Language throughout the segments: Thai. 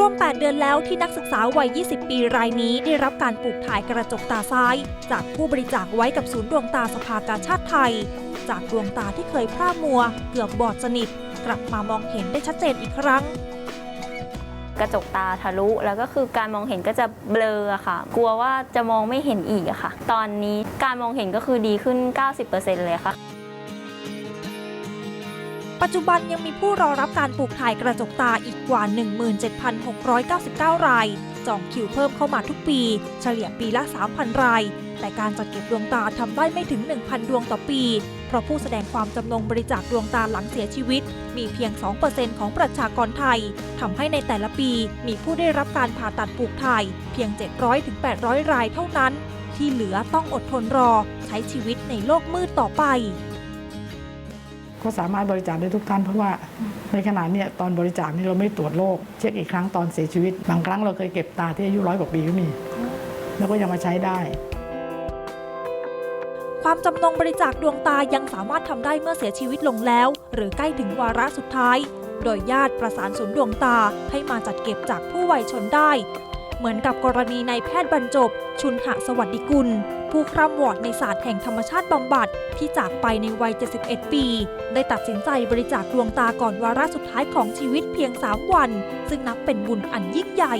รวม 8 เดือนแล้วที่นักศึกษาวัย 20 ปีรายนี้ได้รับการปลูกถ่ายกระจกตาซ้าย จากผู้บริจาคไว้กับศูนย์ดวงตาสภากาชาติไทย จากดวงตาที่เคยพร่ามัว เกือบบอดสนิท กลับมามองเห็นได้ชัดเจนอีกครั้งกระจกตาทะลุแล้วก็คือการมองเห็นก็จะเบลอค่ะ กลัวว่าจะมองไม่เห็นอีกค่ะ ตอนนี้การมองเห็นก็คือดีขึ้น 90%เลยค่ะ ปัจจุบันยังมีผู้รอรับการปลูกถ่ายกระจกตาอีกกว่า 17,699 ราย จองคิวเพิ่มเข้ามาทุกปี เฉลี่ยปีละ 3,000 ราย แต่การจัดเก็บดวงตาทำได้ไม่ถึง 1,000 ดวงต่อปี เพราะผู้แสดงความจำนงบริจาคดวงตาหลังเสียชีวิต มีเพียง 2%ของประชากรไทยทำให้ในแต่ละปีมีผู้ได้รับการผ่าตัดปลูกถ่ายเพียง 700-800 รายเท่านั้น ที่เหลือต้องอดทนรอ ใช้ชีวิตในโลกมืดต่อไป ก็สามารถบริจาคได้ทุกท่าน เพราะว่าในขณะเนี้ยตอนบริจาคนี่เราไม่ตรวจโรคเช็คอีกครั้งตอนเสียชีวิต บางครั้งเราเคยเก็บตาที่อายุร้อยกว่าปีก็มี แล้วก็ยังมาใช้ได้ ความจำนงบริจาคดวงตายังสามารถทำได้เมื่อเสียชีวิตลงแล้ว หรือใกล้ถึงวาระสุดท้าย โดยญาติประสานศูนย์ดวงตาให้มาจัดเก็บจากผู้วัยชนได้ เหมือนกับกรณีในายแพทย์บรรจบ ชุนหะสวัสดิกุล ผู้คร่ำวอดในศาสตร์แห่งธรรมชาติบำบัดที่จากไปในวัย 71 ปี ได้ตัดสินใจบริจาคดวงตาก่อนวาระสุดท้ายของชีวิตเพียง 3 วัน ซึ่งนับเป็นบุญอันยิ่งใหญ่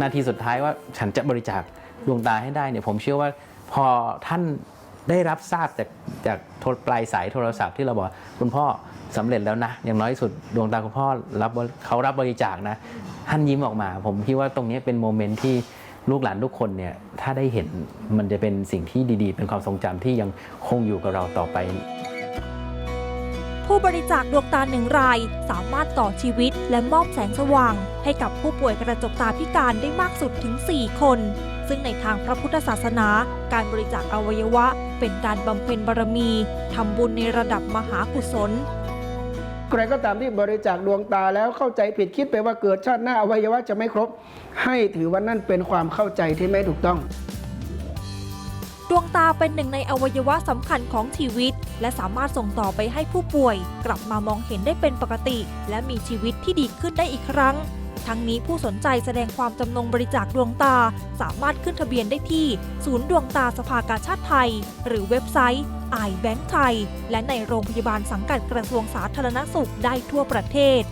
นาทีสุดท้ายว่าฉันจะบริจาคดวงตาให้ได้เนี่ยผมเชื่อว่าพอท่าน ได้รับทราบจากจากโทรปลายสายโทรศัพท์ที่เราบอกคุณพ่อสำเร็จแล้วนะ อย่างน้อยสุดดวงตาคุณพ่อรับเขารับบริจาคนะท่านยิ้มออกมา ผมคิดว่าตรงนี้เป็นโมเมนต์ที่ลูกหลานทุกคนเนี่ยถ้าได้เห็นมันจะเป็นสิ่งที่ดีๆ เป็นความทรงจำที่ยังคงอยู่กับเราต่อไป ผู้บริจาคดวงตาหนึ่งราย สามารถต่อชีวิตและมอบแสงสว่าง ให้กับผู้ป่วยกระจกตาพิการได้มากสุดถึง 4 คน ซึ่งในทางพระพุทธศาสนา การบริจาคอวัยวะ เป็นการบำเพ็ญบารมีทำบุญในระดับมหากุศลใครก็ตามที่บริจาคดวงตาแล้วเข้าใจผิดคิดไปว่าเกิดชาติหน้าอวัยวะจะไม่ครบ ให้ถือว่านั่นเป็นความเข้าใจที่ไม่ถูกต้อง ดวงตาเป็นหนึ่งในอวัยวะสำคัญของชีวิต และสามารถส่งต่อไปให้ผู้ป่วย กลับมามองเห็นได้เป็นปกติ และมีชีวิตที่ดีขึ้นได้อีกครั้ง ทั้งนี้ผู้สนใจแสดงความจำนงบริจาคดวงตา สามารถขึ้นทะเบียนได้ที่ ศูนย์ดวงตาสภากาชาติไทย หรือเว็บไซต์ i Bank ไทย และในโรงพยาบาลสังกัดกระทรวงสาธารณสุขได้ทั่วประเทศ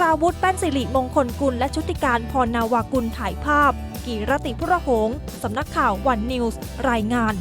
ราวุธแป้นสิริมงคลกุล และชุติการพรนาวากุลถ่ายภาพ กีรติพุระหงสำนักข่าววันนิวส์ รายงาน